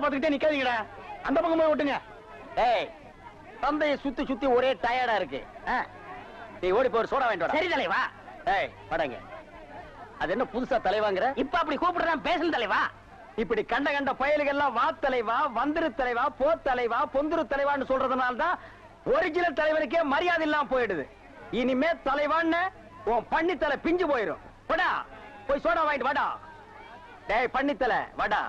பார்த்துக்கிட்டே நிக்காதீங்கடா. அந்த பக்கம் போய் விட்டுங்க ஏய் தந்தையை சுத்தி சுத்தி ஒரே டயர்டா இருக்கு? நீ ஓடி போய் சோடா வாங்கிட்டு சரி தலைவா. ஏய் படங்க. அது என்ன புதுசா தலைவாங்கிற? இப்ப அப்படி கூப்பிடுறான் பேசும் தலைவா. இப்படி கண்ட கண்ட பயல்கள்லாம் வா தலைவா வந்திரு தலைவா போ தலைவா பொந்துரு தலைவான்னு சொல்றதுனால தான் ஒரிஜினல் தலைவனுக்கே மரியாதை இல்லாம போயிடுது. இனிமே தலைவான்னு உன் பண்ணி தலை பிஞ்சு போயிரும். போடா போய் சோடா வாங்கிட்டு வாடா. டேய் பண்ணி தலை வாடா.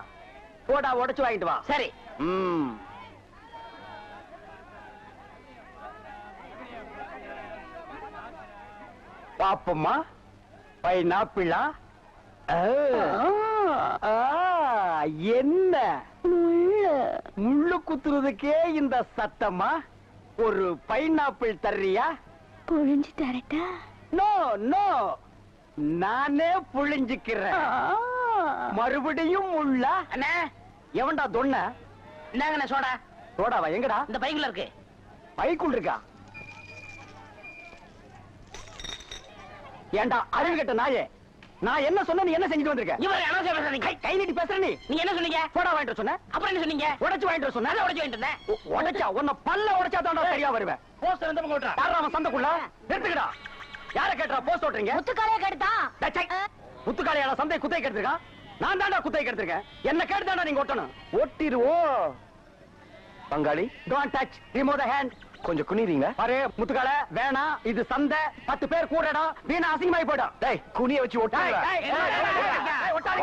சோடா உடைச்சு வாங்கிட்டு வா. சரி. ம். பாப்பம்மா. பைனாப்பிளா? என்ன? முள்ளு குத்துறதுக்கே இந்த சத்தமா ஒரு பைனாப்பிள் தர்றியா? புழிஞ்சு தரட்டா நோ நோ. நானே புழிஞ்சுக்கிறேன். மறுபடியும் முள்ள அண்ணே. எவன்டா தொன்ன? இந்தாங்கண்ணே சோடா. சோடாவா? எங்கடா? இந்த பைக்குள்ள இருக்கு. பைக்குள் இருக்கா? ஏண்டா அறிவு கெட்ட நாயே. நான் என்ன சொன்ன நீ என்ன செஞ்சுட்டு வந்திருக்க? இவர் அனாவசியம் பேசுறீங்க கை கை நீட்டி பேசுற நீ. நீங்க என்ன சொன்னீங்க? போடா வாங்கிட்டு சொன்ன அப்புறம் என்ன சொன்னீங்க? உடைச்சு வாங்கிட்டு சொன்ன நல்லா உடைச்சு வாங்கிட்டு இருந்தேன் உடைச்சா உன்னை பல்ல உடைச்சா தான்டா சரியா வருவேன். போஸ்டர் எந்த பக்கம் ஓட்டுறா? யாரா அவன் சந்தைக்குள்ள? நிறுத்துக்கடா. யார கேட்டா போஸ்ட் ஓட்டுறீங்க? முத்துக்காலைய சை. முத்துக்காளையால சந்தை குத்தை கெடுத்திருக்கான் நான் தான்டா குத்தை கெடுத்திருக்கேன் என்ன கேட்டு நீங்க ஒட்டணும் ஒட்டிருவோம் பங்காளி don't touch remove the hand கொஞ்சம் குனிறீங்க பாரு முத்துக்கால வேணாம் இது சந்தை பத்து பேர் கூடடா வீணா அசிங்கமாயி போயிடும் டேய் குனிய வச்சு ஒட்டிட்டானுங்கடா மச்சான்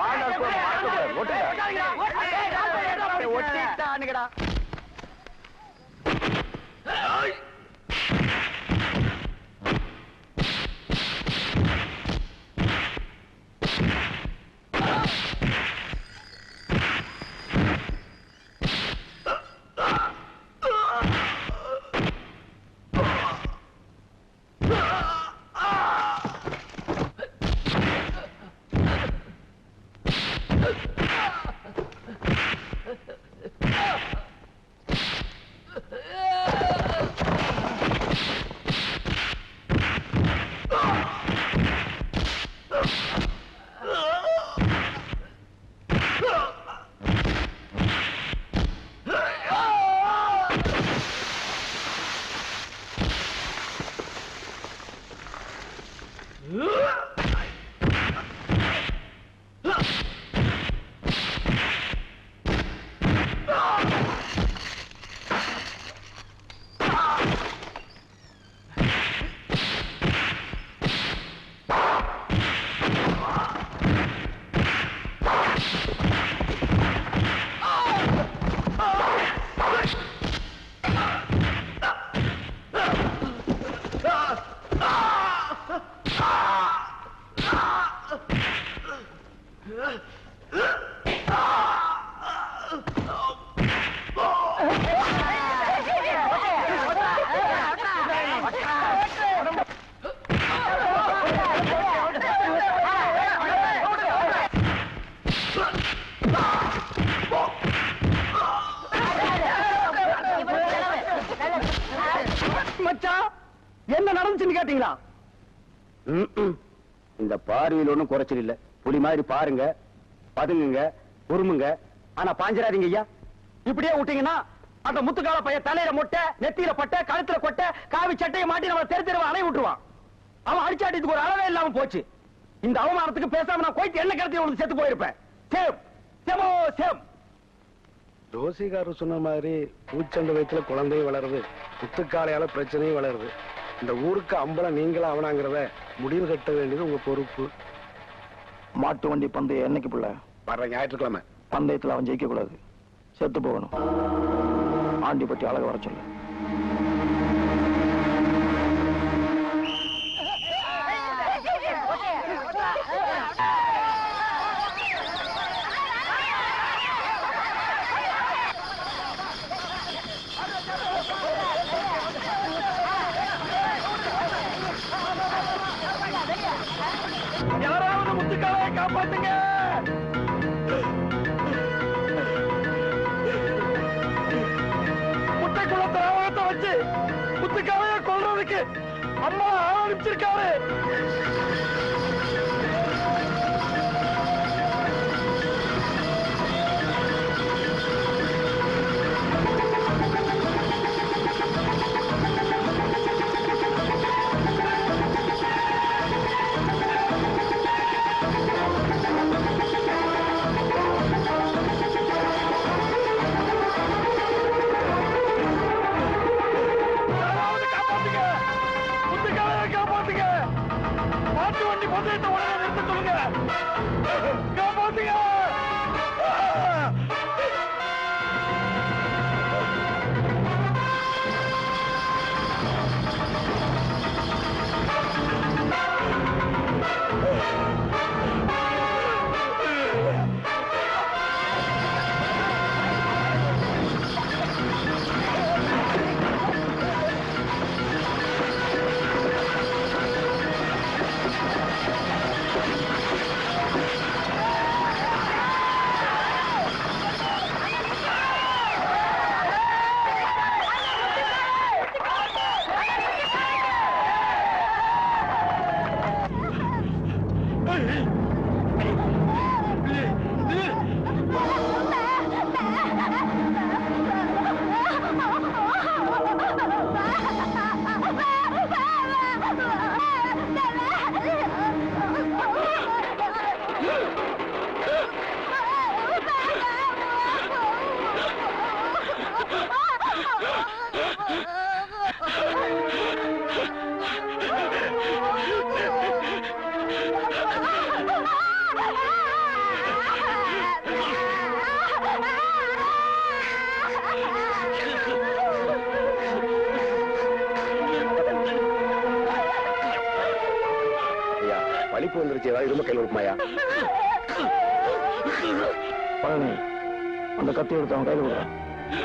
இந்த பார்வையில் ஒன்றும் குறைச்சல் இல்ல புலி மாதிரி பாருங்க பதுங்குங்க உருமுங்க. ஆனா பாஞ்சிராதீங்க ஐயா. இப்படியே விட்டீங்கன்னா அந்த முத்துக்கால பையன் தலையில மொட்டை நெத்தியில பட்டை கழுத்துல கொட்டை காவி சட்டையை மாட்டி நம்ம தெரு தெருவா அலைய விட்டுருவான். அவன் அடிச்சாட்டிக்கு ஒரு அளவே இல்லாம போச்சு. இந்த அவமானத்துக்கு பேசாம நான் கோயிட்டு என்ன கடத்தி உனக்கு செத்து போயிருப்பேன். Same சேமோ same. ஜோசிகாரர் சொன்ன மாதிரி பூச்சண்ட வயிற்றுல குழந்தையும் வளருது. முத்துக்காலையால பிரச்சனையும் வளருது. இந்த ஊருக்கு அம்பலம் நீங்களா அவனாங்கிறத முடிவு கட்ட வேண்டியது உங்க பொறுப்பு. மாட்டு வண்டி பந்தயம் என்னைக்கு பிள்ளை? வர்ற ஞாயிற்றுக்கிழமை. பந்தயத்துல அவன் ஜெயிக்க கூடாது செத்து போகணும். ஆண்டிப்பட்டி அழக வர சொல்லு. வச்சு குத்துக்காரையா கொள்றதுக்கு அம்மா ஆரம்பிச்சிருக்காரு. அனுப்பிச்சிருக்காரு மாட்டு வண்டி பந்தயத்தை உடனே நிறுத்த சொல்லுங்க ஐயா வலிப்பு வந்துருச்சு. ஏதாவது இரும்ப கையில் இருக்குமாயா பழனி அந்த கத்தி எடுத்து அவன் கையில் விடுறான்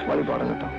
வழிபாடு பாடங்கட்டும்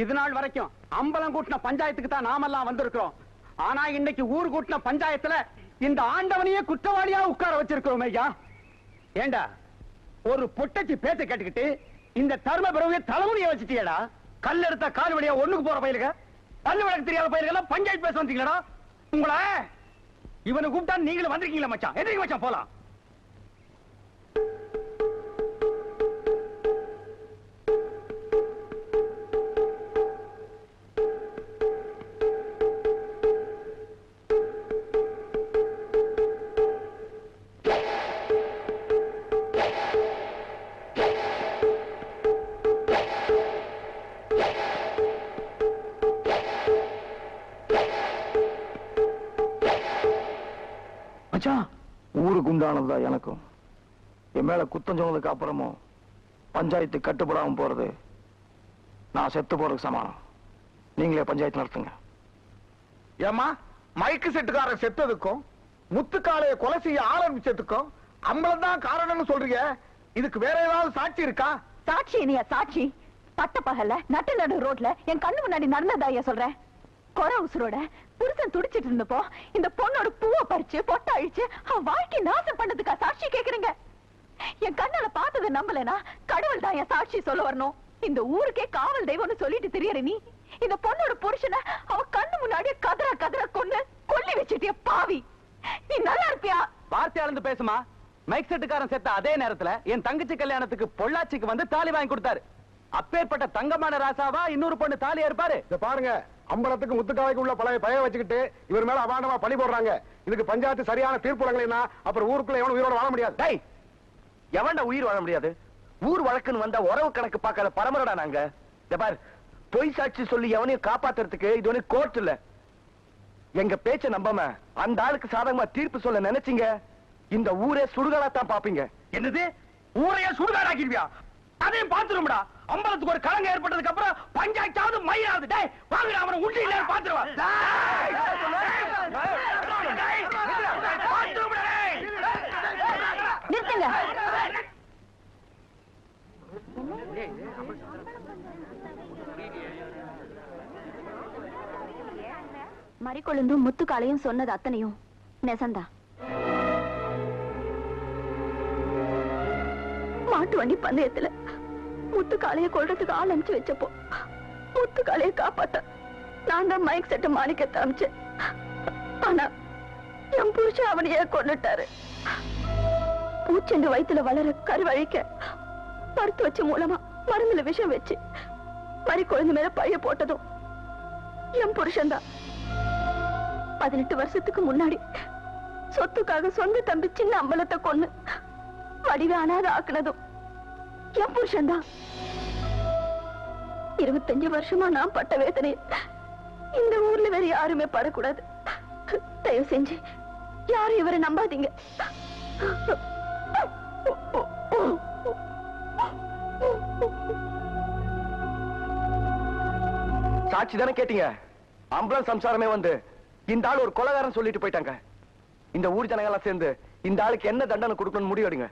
இது நாள் வரைக்கும் அம்பலம் கூட்டின பஞ்சாயத்துக்கு தான் நாமெல்லாம் வந்திருக்கிறோம். ஆனா இன்னைக்கு ஊர் கூட்டின பஞ்சாயத்துல இந்த ஆண்டவனையே குற்றவாளியா உட்கார வச்சிருக்கிறோம் ஐயா. ஏண்டா ஒரு பொட்டச்சி பேச்ச கேட்டுக்கிட்டு இந்த தர்ம பிறகு தலைமுடிய வச்சுட்டியடா. கல் எடுத்த கால் வழியா ஒண்ணுக்கு போற பயிலுக பல்லு வழக்கு தெரியாத பயில்கள் பஞ்சாயத்து பேச வந்தீங்களா உங்கள? இவனை கூப்பிட்டா நீங்களும் வந்திருக்கீங்களா மச்சான்? எதிரிங்க மச்சான் போலாம். என் மேல குத்தம் சொன்னதுக்கு அப்புறமும் பஞ்சாயத்து கட்டுப்படாம போறது நான் செத்து போறதுக்கு சமானம். நீங்களே பஞ்சாயத்து நடத்துங்க. ஏமா மைக்கு செட்டுக்காரன் செத்ததுக்கும் முத்துக்காளைய கொலை செய்ய ஆரம்பிச்சதுக்கும் அம்பலம் தான் காரணம்னு சொல்றீங்க. இதுக்கு வேற ஏதாவது சாட்சி இருக்கா? சாட்சி இனியா சாட்சி. பட்ட பகல்ல நட்டு நடு ரோட்ல என் கண்ணு முன்னாடி நடந்ததா ஐயா சொல்றேன். கொர உசுரோட புருஷன் துடிச்சிட்டு இருந்தப்போ இந்த பொண்ணோட பூவை பறிச்சு பொட்ட அழிச்சு அவன் வாழ்க்கை நாசம் பண்ணதுக்கா சாட்சி கேக்குறீங்க? என் கண்ணால பார்த்ததை நம்பலனா கடவுள் தான் என் சாட்சி சொல்ல வரணும். இந்த ஊருக்கே காவல் தெய்வம்னு சொல்லிட்டு தெரியற நீ. இந்த பொண்ணோட புருஷனை அவ கண்ணு முன்னாடியே கதற கதற கொண்டு கொல்லி வச்சிட்டிய பாவி. நீ நல்லா இருப்பியா? வார்த்தை அளந்து பேசுமா? மைக் செட்டுக்காரன் செத்த அதே நேரத்துல என் தங்கச்சி கல்யாணத்துக்கு பொள்ளாச்சிக்கு வந்து தாலி வாங்கி கொடுத்தாரு. அப்பேற்பட்ட தங்கமான ராசாவா இன்னொரு பொண்ணு தாலியா இருப்பாரு? இத பாருங்க. அம்பலத்துக்கு முத்துக்காலைக்கு உள்ள பழைய பய வச்சுக்கிட்டு இவர் மேல அபாண்டமா பழி போடுறாங்க. இதுக்கு பஞ்சாயத்து சரியான தீர்ப்பு வழங்கலைன்னா அப்புறம் ஊருக்குள்ள எவனும் உயிரோட வாழ முடியாது. டேய் எவன்டா உயிர் வாழ முடியாது? ஊர் வழக்குன்னு வந்தா உறவு கணக்கு பார்க்காத பரமரடா நாங்க. பார் பொய் சாட்சி சொல்லி எவனையும் காப்பாத்துறதுக்கு இது ஒண்ணு கோர்ட் இல்ல. எங்க பேச்ச நம்பாம அந்த ஆளுக்கு சாதகமா தீர்ப்பு சொல்ல நினைச்சீங்க? இந்த ஊரே சுடுகாடா தான் பாப்பீங்க. என்னது? ஊரையே சுடுகாடாக்கிடுவியா? அதையும் பாத்துரும்டா அம்பலத்துக்கு ஒரு கலங்க ஏற்பட்டதுக்கு அப்புறம் பஞ்சாயத்தாவது மயிலாவது டேய் வாங்கடா அவனை உண்டி இல்ல பாத்துருவா நிறுத்துங்க மறிக்கொழுந்தும் முத்துக்காலையும் சொன்னது அத்தனையும். நெசந்தா. மாட்டு வண்டி பந்தயத்துல முத்துக்காலைய கொள்றதுக்கு ஆள் அனுப்பிச்சு வச்சப்போ முத்துக்காலைய காப்பாத்த நான் தான் மைக் செட்டு மாணிக்கத்தை அமிச்சேன் ஆனா என் புருஷன் அவனையே கொண்டுட்டாரு பூச்செண்டு வயித்துல வளர கருவழிக்க பருத்து வச்சு மூலமா மருந்துல விஷம் வச்சு மறி குழந்தை மேல பழைய போட்டதும் என் புருஷன்தான். பதினெட்டு வருஷத்துக்கு முன்னாடி சொத்துக்காக சொந்த தம்பி சின்ன அம்பலத்தை கொண்டு வடிவ அனாத ஆக்குனதும் என் புருஷன்தான். இருபத்தஞ்சு வருஷமா நான் பட்ட வேதனை இந்த ஊர்ல வேற யாருமே படக்கூடாது. தயவு செஞ்சு யாரும் இவரை நம்பாதீங்க. சாட்சி தானே கேட்டீங்க? அம்பலம் சம்சாரமே வந்து இந்த ஆள் ஒரு கொலகாரன் சொல்லிட்டு போயிட்டாங்க. இந்த ஊர் ஜனங்க எல்லாம் சேர்ந்து இந்த ஆளுக்கு என்ன தண்டனை கொடுக்கணும்னு முடிவெடுங்க.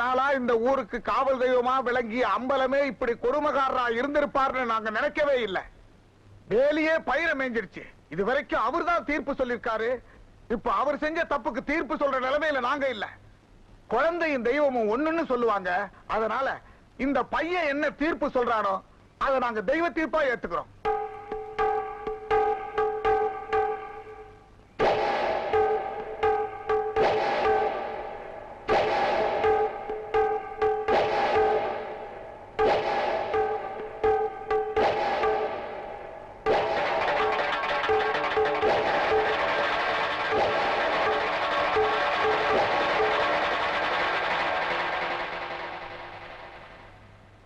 நாளா இந்த ஊருக்கு காவல் தெய்வமா விளங்கிய அம்பலமே இப்படி கொடுமகாரரா இருந்திருப்பார்னு நாங்க நினைக்கவே இல்லை. வேலியே பயிர மேஞ்சிருச்சு. இது வரைக்கும் அவர்தான் தீர்ப்பு சொல்லிருக்காரு இப்ப அவர் செஞ்ச தப்புக்கு தீர்ப்பு சொல்ற நிலைமையில நாங்க இல்ல. குழந்தையும் தெய்வமும் ஒண்ணுன்னு சொல்லுவாங்க. அதனால இந்த பையன் என்ன தீர்ப்பு சொல்றானோ அதை நாங்க தெய்வ தீர்ப்பா ஏத்துக்கிறோம்.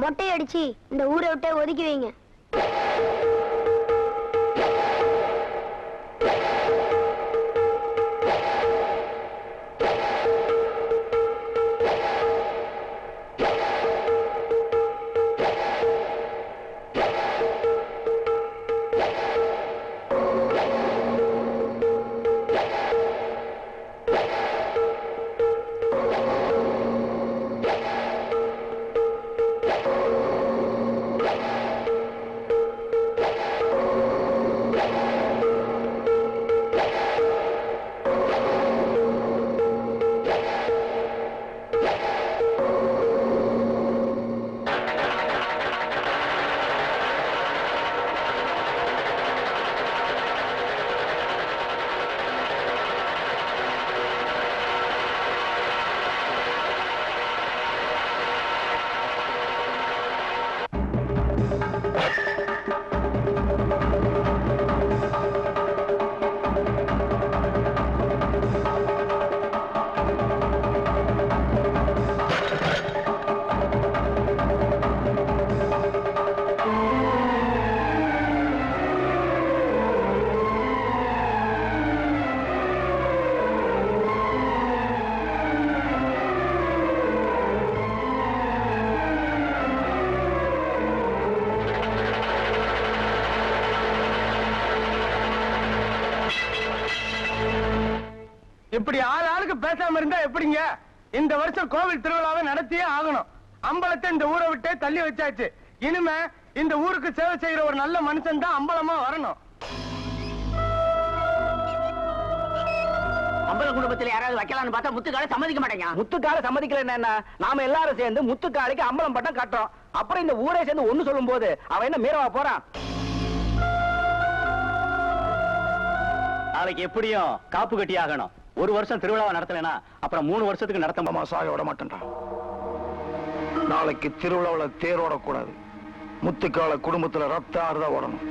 மொட்டை அடிச்சு இந்த ஊரை விட்டே ஒதுக்கி வைங்க. எப்படிங்க? இந்த வருஷம் கோவில் திருவிழாவை நடத்தியே ஆகணும். அம்பலத்தை இந்த ஊரை விட்டே தள்ளி வச்சாச்சு. இனிமே இந்த ஊருக்கு சேவை செய்யற ஒரு நல்ல மனுஷன் தான் அம்பலமா வரணும். அம்பலம் குடும்பத்துல யாராவது வைக்கலாம்னு பார்த்தா முத்துக்கால சம்மதிக்க மாட்டேங்க. முத்துக்கால சம்மதிக்கல என்ன? நாம எல்லாரும் சேர்ந்து முத்துக்காலைக்கு அம்பலம் பட்டம் கட்டுறோம். அப்புறம் இந்த ஊரே சேர்ந்து ஒண்ணு சொல்லும் போது அவன் என்ன மீறவா போறான்? நாளைக்கு எப்படியும் காப்பு கட்டி ஆகணும் ஒரு வருஷம் திருவிழாவை நடத்தலைனா அப்புறம் மூணு வருஷத்துக்கு நடத்த சாக விட மாட்டேன்டா நாளைக்கு திருவிழாவுல தேர் ஓடக்கூடாது முத்துக்கால குடும்பத்துல ரத்த ஆறுதான் ஓடணும்.